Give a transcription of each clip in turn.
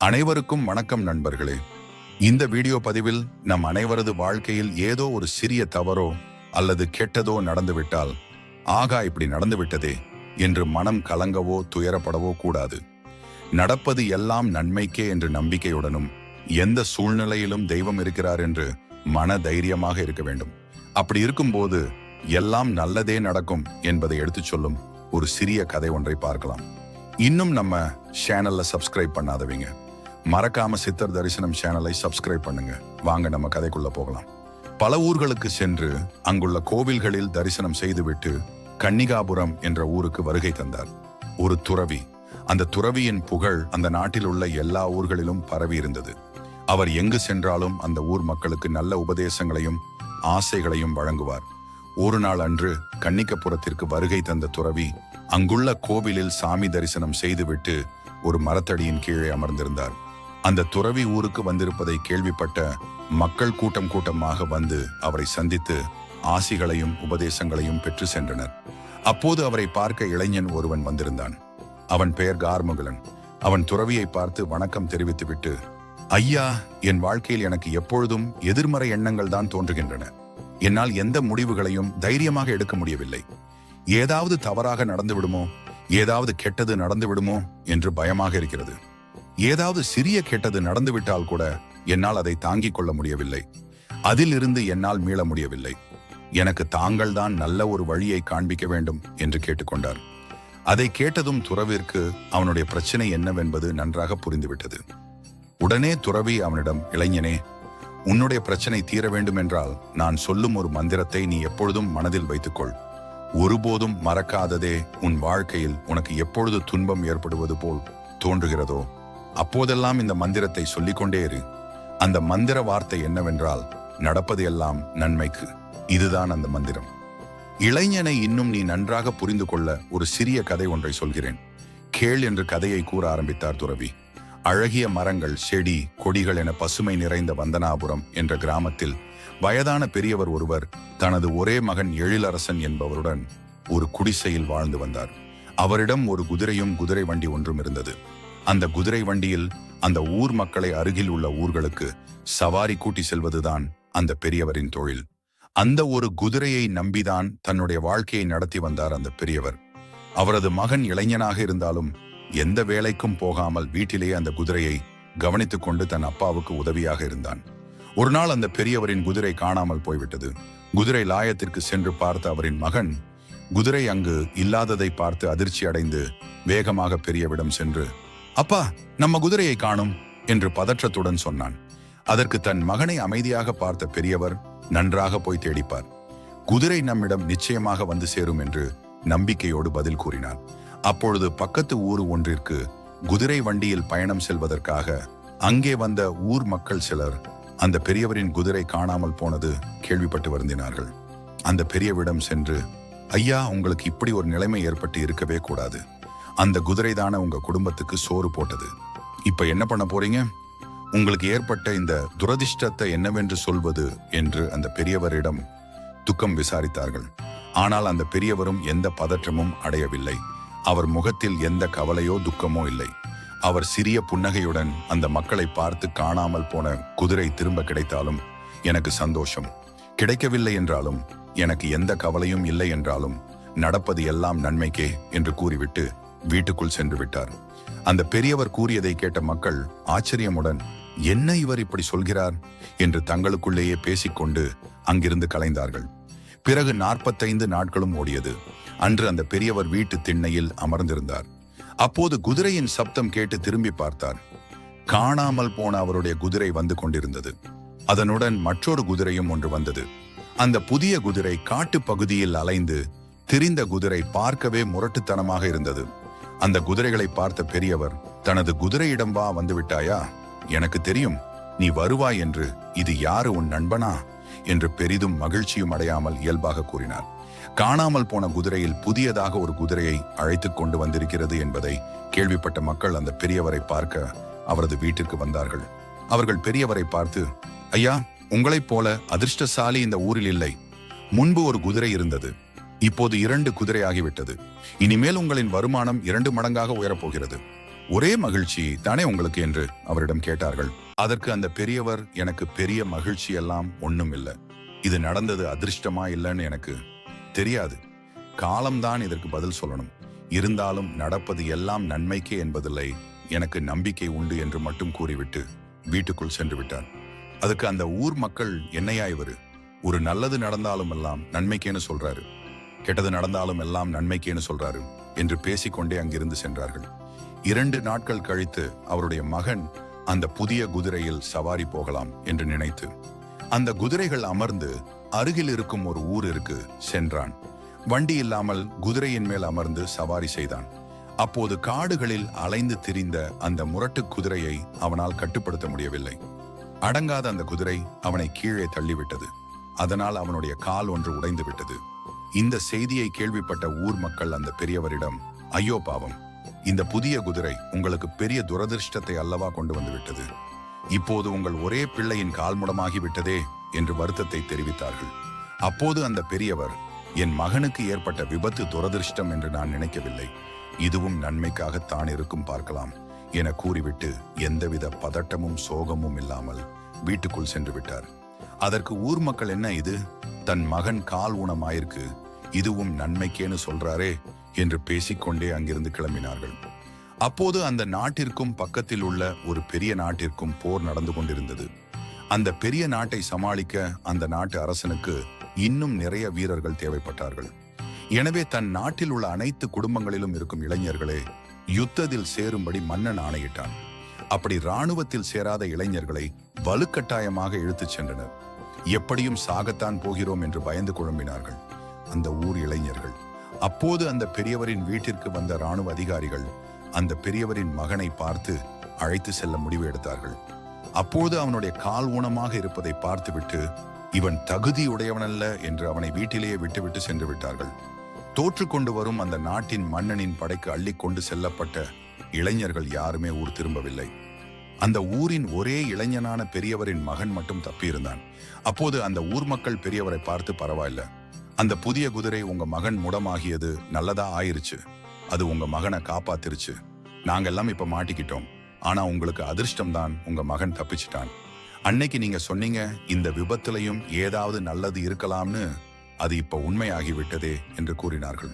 அனைவருக்கும் வணக்கம் நண்பர்களே. இந்த வீடியோ பதிவில் நம் அனைவரது வாழ்க்கையில் ஏதோ ஒரு சிறிய தவறோ அல்லது கெட்டதோ நடந்துவிட்டால் ஆகா இப்படி நடந்துவிட்டதே என்று மனம் கலங்கவோ துயரப்படவோ கூடாது. நடப்பது எல்லாம் நன்மைக்கே என்று நம்பிக்கையுடனும் எந்த சூழ்நிலையிலும் தெய்வம் இருக்கிறார் என்று மன தைரியமாக இருக்க வேண்டும். அப்படி இருக்கும்போது எல்லாம் நல்லதே நடக்கும் என்பதை எடுத்துச் சொல்லும் ஒரு சிறிய கதை ஒன்றை பார்க்கலாம். இன்னும் நம்ம சேனல்ல சப்ஸ்கிரைப் பண்ணாதவங்க மறக்காம சித்தர் தரிசனம் சேனலை சப்ஸ்கிரைப் பண்ணுங்க. வாங்க நம்ம கதைக்குள்ள போகலாம். பல ஊர்களுக்கு சென்று அங்குள்ள கோவில்களில் தரிசனம் செய்துவிட்டு கன்னிகாபுரம் என்ற ஊருக்கு வருகை தந்தார். ஒரு துறவி. அந்த துறவியின் புகழ் அந்த நாட்டில் உள்ள எல்லா ஊர்களிலும் பரவி இருந்தது. அவர் எங்கு சென்றாலும் அந்த ஊர் மக்களுக்கு நல்ல உபதேசங்களையும் ஆசைகளையும் வழங்குவார். ஒரு நாள் அன்று கன்னிக்கப்புறத்திற்கு வருகை தந்த துறவி அங்குள்ள கோவிலில் சாமி தரிசனம் செய்துவிட்டு ஒரு மரத்தடியின் கீழே அமர்ந்திருந்தார். அந்த துறவி ஊருக்கு வந்திருப்பதை கேள்விப்பட்ட மக்கள் கூட்டம் கூட்டமாக வந்து அவரை சந்தித்து ஆசிகளையும் உபதேசங்களையும் பெற்று சென்றனர். அப்போது அவரை பார்க்க இளைஞன் ஒருவன் வந்திருந்தான். அவன் பெயர் கார்முகலன். அவன் துறவியை பார்த்து வணக்கம் தெரிவித்துவிட்டு ஐயா என் வாழ்க்கையில் எனக்கு எப்பொழுதும் எதிர்மறை எண்ணங்கள் தான் தோன்றுகின்றன. என்னால் எந்த முடிவுகளையும் தைரியமாக எடுக்க முடியவில்லை. ஏதாவது தவறாக நடந்துவிடுமோ ஏதாவது கெட்டது நடந்து விடுமோ? என்று பயமாக இருக்கிறது. ஏதாவது சிறிய கெட்டது நடந்துவிட்டால் கூட என்னால் அதை தாங்கிக் கொள்ள முடியவில்லை. அதிலிருந்து என்னால் மீள முடியவில்லை. எனக்கு தாங்கள் தான் நல்ல ஒரு வழியை காண்பிக்க வேண்டும் என்று கேட்டுக்கொண்டார். அதை கேட்டதும் துறவிற்கு அவனுடைய பிரச்சனை என்னவென்பது நன்றாக புரிந்துவிட்டது. உடனே துறவி அவனிடம் இளைஞனே உன்னுடைய பிரச்சனை தீர வேண்டும் என்றால் நான் சொல்லும் ஒரு மந்திரத்தை நீ எப்பொழுதும் மனதில் வைத்துக்கொள். ஒருபோதும் மறக்காததே உன் வாழ்க்கையில் உனக்கு எப்பொழுது துன்பம் ஏற்படுவது போல் தோன்றுகிறதோ அப்போதெல்லாம் இந்த மந்திரத்தை சொல்லிக்கொண்டே இரு. அந்த மந்திர வார்த்தை என்னவென்றால் நடப்பது எல்லாம் நன்மைக்கு. இதுதான் அந்த மந்திரம். இளைஞனை இன்னும் நீ நன்றாக புரிந்து கொள்ள ஒரு சிறிய கதை ஒன்றை சொல்கிறேன். கேள் என்று கதையை கூற ஆரம்பித்தார் துறவி. அழகிய மரங்கள் செடி கொடிகள் என பசுமை நிறைந்த வந்தனாபுரம் என்ற கிராமத்தில் வயதான பெரியவர் ஒருவர் தனது ஒரே மகன் எழிலரசன் என்பவருடன் ஒரு குடிசையில் வாழ்ந்து வந்தார். அவரிடம் ஒரு குதிரையும் குதிரை வண்டி ஒன்றும் இருந்தது. அந்த குதிரை வண்டியில் அந்த ஊர் மக்களை அருகில் உள்ள ஊர்களுக்கு சவாரி கூட்டி செல்வதுதான் அந்த பெரியவரின் தொழில். அந்த ஒரு குதிரையை நம்பிதான் தன்னுடைய வாழ்க்கையை நடத்தி வந்தார் அந்த பெரியவர். அவரது மகன் இளைஞனாக இருந்தாலும் எந்த வேலைக்கும் போகாமல் வீட்டிலேயே அந்த குதிரையை கவனித்துக் கொண்டு தன் அப்பாவுக்கு உதவியாக இருந்தான். ஒரு நாள் அந்த பெரியவரின் குதிரை காணாமல் போய்விட்டது. குதிரை லாயத்திற்கு சென்று பார்த்த அவரின் மகன் குதிரை அங்கு இல்லாததை பார்த்து அதிர்ச்சி அடைந்து வேகமாக பெரியவிடம் சென்று அப்பா நம்ம குதிரையை காணும் என்று பதற்றத்துடன் சொன்னான். அதற்கு தன் மகனை அமைதியாக பார்த்த பெரியவர் நன்றாக போய் தேடிப்பார். குதிரை நம்மிடம் நிச்சயமாக வந்து சேரும் என்று நம்பிக்கையோடு பதில் கூறினார் அப்பொழுது பக்கத்து ஊர் ஒன்றிற்கு குதிரை வண்டியில் பயணம் செல்வதற்காக அங்கே வந்த ஊர் மக்கள் சிலர் அந்த பெரியவரின் குதிரை காணாமல் போனது கேள்விப்பட்டு வருந்தினார்கள். அந்த பெரியவிடம் சென்று ஐயா உங்களுக்கு இப்படி ஒரு நிலைமை ஏற்பட்டு இருக்கவே கூடாது. அந்த குதிரை தானே உங்க குடும்பத்துக்கு சோறு போட்டது. இப்ப என்ன பண்ண போறீங்க? உங்களுக்கு ஏற்பட்ட இந்த துரதிர்ஷ்டத்தை என்னவென்று சொல்வது என்று அந்த பெரியவரிடம் துக்கம் விசாரித்தார்கள். ஆனால் அந்த பெரியவரும் எந்த பதற்றமும் அடையவில்லை. அவர் முகத்தில் எந்த கவலையோ துக்கமோ இல்லை. அவர் சிறிய புன்னகையுடன் அந்த மக்களை பார்த்து காணாமல் போன குதிரை திரும்ப கிடைத்தாலும் எனக்கு சந்தோஷம். கிடைக்கவில்லை என்றாலும் எனக்கு எந்த கவலையும் இல்லை என்றாலும் நடப்பது எல்லாம் நன்மைக்கே என்று கூறிவிட்டு வீட்டுக்குள் சென்று விட்டார். அந்த பெரியவர் கூறியதை கேட்ட மக்கள் ஆச்சரியமுடன் என்ன இவர் இப்படி சொல்கிறார்? என்று தங்களுக்குள்ளேயே பேசிக்கொண்டு அங்கிருந்து கலைந்தார்கள். பிறகு நாற்பத்தைந்து நாட்களும் ஓடியது. அன்று அந்த பெரியவர் வீட்டு திண்ணையில் அமர்ந்திருந்தார். அப்போது குதிரையின் சப்தம் கேட்டு திரும்பி பார்த்தார். காணாமல் போன அவருடைய குதிரை வந்து கொண்டிருந்தது. அதனுடன் மற்றொரு குதிரையும் ஒன்று வந்தது. அந்த புதிய குதிரை காட்டு பகுதியில் அலைந்து திரிந்த குதிரை பார்க்கவே முரட்டுத்தனமாக இருந்தது. அந்த குதிரைகளை பார்த்த பெரியவர் தனது குதிரையிடம் வா வந்துவிட்டாயா? எனக்கு தெரியும் நீ வருவாய் என்று இது யாரு உன் நண்பனா? என்று பெரிதும் மகிழ்ச்சியும் அடையாமல் இயல்பாக கூறினார். காணாமல் போன குதிரையில் புதியதாக ஒரு குதிரையை அழைத்துக் கொண்டு வந்திருக்கிறது என்பதை கேள்விப்பட்ட மக்கள் அந்த பெரியவரை பார்க்க அவரது வீட்டிற்கு வந்தார்கள். அவர்கள் பெரியவரை பார்த்து ஐயா உங்களைப் போல அதிர்ஷ்டசாலி இந்த ஊரில் இல்லை. முன்பு ஒரு குதிரை இருந்தது. இப்போது இரண்டு குதிரை ஆகிவிட்டது. இனிமேல் உங்களின் வருமானம் இரண்டு மடங்காக உயரப்போகிறது. ஒரே மகிழ்ச்சி தானே உங்களுக்கு என்று அவரிடம் கேட்டார்கள். அதற்கு அந்த பெரியவர் எனக்கு பெரிய மகிழ்ச்சி எல்லாம் ஒண்ணும் இல்லை. இது நடந்தது அதிர்ஷ்டமா இல்லைன்னு எனக்கு தெரியாது. காலம்தான் இதற்கு பதில் சொல்லணும். இருந்தாலும் நடப்பது எல்லாம் நன்மைக்கே என்பதில்லை. எனக்கு நம்பிக்கை உண்டு என்று மட்டும் கூறிவிட்டு வீட்டுக்குள் சென்று விட்டார். அதுக்கு அந்த ஊர் மக்கள் என்னையா இவரு? ஒரு நல்லது நடந்தாலும் எல்லாம் நன்மைக்கேன்னு சொல்றாரு. கெட்டது நடந்தாலும் எல்லாம் நன்மைக்கேன்னு சொல்றாரு என்று பேசிக்கொண்டே அங்கிருந்து சென்றார்கள். இரண்டு நாட்கள் கழித்து அவருடைய மகன் அந்த புதிய குதிரையில் சவாரி போகலாம் என்று நினைத்து அந்த குதிரைகள் அமர்ந்து அருகில் இருக்கும் ஒரு ஊர் இருக்கு சென்றான். வண்டி இல்லாமல் குதிரையின் மேல் அமர்ந்து சவாரி செய்தான். அப்போது காடுகளில் அலைந்து திரிந்த அந்த முரட்டு குதிரையை அவனால் கட்டுப்படுத்த முடியவில்லை. அடங்காத அந்த குதிரை அவனை கீழே தள்ளிவிட்டது. அதனால் அவனுடைய கால் ஒன்று உடைந்து விட்டது. இந்த செய்தியை கேள்விப்பட்ட ஊர் மக்கள் அந்த பெரியவரிடம் ஐயோ பாவம் இந்த புதிய குதிரை உங்களுக்கு பெரிய துரதிர்ஷ்டத்தை அல்லவா கொண்டு வந்து விட்டது? இப்போது உங்கள் ஒரே பிள்ளையின் கால்முடமாகிவிட்டதே என்று வருத்தத்தை தெரிவித்தார்கள். அப்போது அந்த பெரியவர் என் மகனுக்கு ஏற்பட்ட விபத்து துரதிர்ஷ்டம் என்று நான் நினைக்கவில்லை. இதுவும் நன்மைக்காகத்தான் இருக்கும் பார்க்கலாம் என கூறிவிட்டு எந்தவித பதட்டமும் சோகமும் இல்லாமல் வீட்டுக்குள் சென்று விட்டார். அதற்கு ஊர் மக்கள் என்ன இது? தன் மகன் கால் ஊனமாயிருக்கு. இதுவும் நன்மைக்கேன்னு சொல்றாரே என்று பேசிக்கொண்டே அங்கிருந்து கிளம்பினார்கள். அப்போது அந்த நாட்டிற்கும் பக்கத்தில் உள்ள ஒரு பெரிய நாட்டிற்கும் போர் நடந்து கொண்டிருந்தது. அந்த பெரிய நாட்டை சமாளிக்க அந்த நாட்டு அரசனுக்கு இன்னும் நிறைய வீரர்கள் தேவைப்பட்டார்கள். எனவே தன் நாட்டில் உள்ள அனைத்து குடும்பங்களிலும் இருக்கும் இளைஞர்களே யுத்தத்தில் சேரும்படி மன்னன் ஆணையிட்டான். அப்படி ராணுவத்தில் சேராத இளைஞர்களை வலுக்கட்டாயமாக இழுத்துச் சென்றனர். எப்படியும் சாகத்தான் போகிறோம் என்று பயந்து குழம்பினார்கள். அந்த ஊர் இளைஞர்கள். அப்போது அந்த பெரியவரின் வீட்டிற்கு வந்த ராணுவ அதிகாரிகள் அந்த பெரியவரின் மகனை பார்த்து அழைத்து செல்ல முடிவு எடுத்தார்கள். அப்போது அவனுடைய கால் ஊனமாக இருப்பதை பார்த்துவிட்டு இவன் தகுதியுடையவனல்ல என்று அவனை வீட்டிலேயே விட்டுவிட்டு சென்று விட்டார்கள். தோற்று கொண்டு வரும் அந்த நாட்டின் மன்னனின் படைக்கு அள்ளி கொண்டு செல்லப்பட்ட இளைஞர்கள் யாருமே ஊர் திரும்பவில்லை. அந்த ஊரின் ஒரே இளைஞனான பெரியவரின் மகன் மட்டும் தப்பியிருந்தான். அப்போது அந்த ஊர் மக்கள் பெரியவரை பார்த்து பரவாயில்ல அந்த புதிய குதிரை உங்க மகன் முடமாகியது நல்லதா ஆயிருச்சு. அது உங்க மகனை காப்பாத்திருச்சு. நாங்கெல்லாம் இப்ப மாட்டிக்கிட்டோம். ஆனா உங்களுக்கு அதிர்ஷ்டம் தான் உங்க மகன் தப்பிச்சிட்டான். அன்னைக்கு நீங்க சொன்னீங்க இந்த விபத்திலையும் ஏதாவது நல்லது இருக்கலாம்னு. அது இப்ப உண்மையாகிவிட்டதே என்று கூறினார்கள்.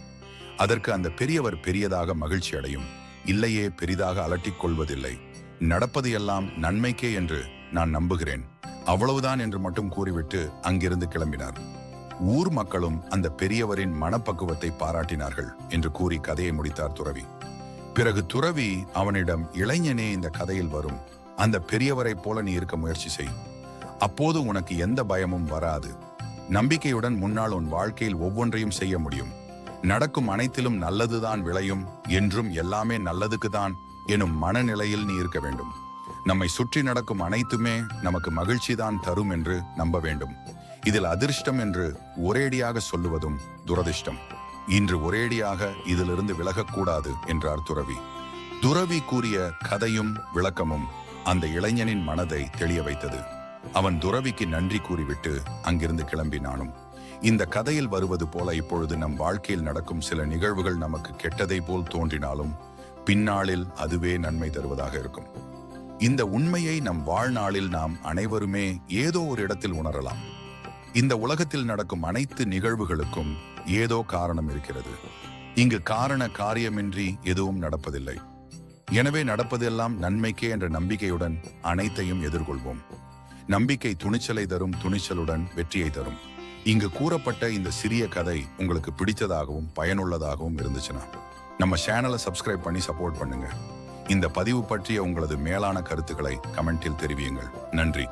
அதற்கு அந்த பெரியவர் பெரியதாக மகிழ்ச்சி அடையும். இல்லையே பெரிதாக அலட்டிக் கொள்வதில்லை. நடப்பது எல்லாம் நன்மைக்கே என்று நான் நம்புகிறேன். அவ்வளவுதான் என்று மட்டும் கூறிவிட்டு அங்கிருந்து கிளம்பினார். ஊர் மக்களும் அந்த பெரியவரின் மனப்பக்குவத்தை பாராட்டினார்கள் என்று கூறி கதையை முடித்தார் துறவி. பிறகு துறவி அவனிடம் இளைஞனே இந்த கதையில் வரும். அந்த பெரியவரைப் போல நீ இருக்க முயற்சி செய். அப்போது உனக்கு எந்த பயமும் வராது. நம்பிக்கையுடன் முன்னால் உன் வாழ்க்கையில் ஒவ்வொன்றையும் செய்ய முடியும். நடக்கும் அனைத்திலும் நல்லதுதான் விளையும். என்றும் எல்லாமே நல்லதுக்கு தான் எனும் மனநிலையில் நீ இருக்க வேண்டும். நம்மை சுற்றி நடக்கும் அனைத்துமே நமக்கு மகிழ்ச்சி தான் தரும் என்று நம்ப வேண்டும். இதில் அதிர்ஷ்டம் என்று ஒரேடியாக சொல்லுவதும் துரதிர்ஷ்டம். இன்று ஒரேடியாக இதிலிருந்து விலகக்கூடாது என்றார் துறவி. துறவி கூறிய கதையும் விளக்கமும் அந்த இளைஞனின் மனதை தெளிய வைத்தது. அவன் துறவிக்கு நன்றி கூறிவிட்டு அங்கிருந்து கிளம்பினானும். இந்த கதையில் வருவது போல இப்பொழுது நம் வாழ்க்கையில் நடக்கும் சில நிகழ்வுகள் நமக்கு கெட்டதை போல் தோன்றினாலும் பின்னாளில் அதுவே நன்மை தருவதாக இருக்கும். இந்த உண்மையை நம் வாழ்நாளில் நாம் அனைவருமே ஏதோ ஒரு இடத்தில் உணரலாம். இந்த உலகத்தில் நடக்கும் அனைத்து நிகழ்வுகளுக்கும் ஏதோ காரணம் இருக்கிறது. இங்கு காரண காரியமின்றி எதுவும் நடப்பதில்லை. எனவே நடப்பதெல்லாம் நன்மைக்கே என்ற நம்பிக்கையுடன் அனைத்தையும் எதிர்கொள்வோம். நம்பிக்கை துணிச்சலை தரும் துணிச்சலுடன் வெற்றியை தரும். இங்கு கூறப்பட்ட இந்த சிறிய கதை உங்களுக்கு பிடித்ததாகவும் பயனுள்ளதாகவும் இருந்துச்சுன்னா நம்ம சேனலை சப்ஸ்கிரைப் பண்ணி சப்போர்ட் பண்ணுங்க. இந்த பதிவு பற்றிய உங்களது மேலான கருத்துக்களை கமெண்டில் தெரிவியுங்கள். நன்றி.